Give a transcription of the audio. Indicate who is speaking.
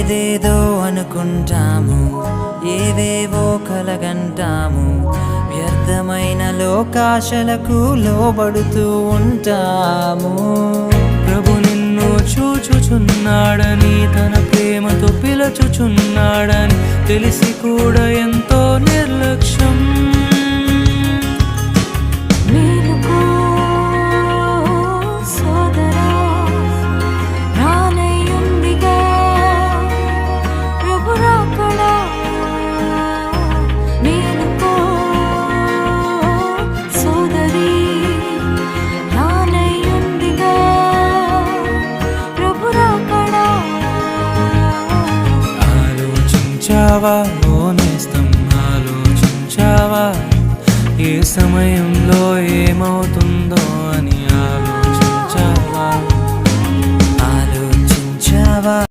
Speaker 1: ఏదేదో అనుకుంటాము ఏవేవో కలగంటాము వ్యర్థమైన లోకాశలకు లోబడుతూ ఉంటాము.
Speaker 2: ప్రభు నిన్ను చూచుచున్నాడని తన ప్రేమతో పిలచుచున్నాడని తెలిసి కూడా ఎంతో నిర్లక్ష్యం. ఆలోచించావా ఓ ఆలోచించావా ఏ సమయంలో ఏమవుతుందో అని ఆలోచించావా?
Speaker 1: ఆలోచించావా?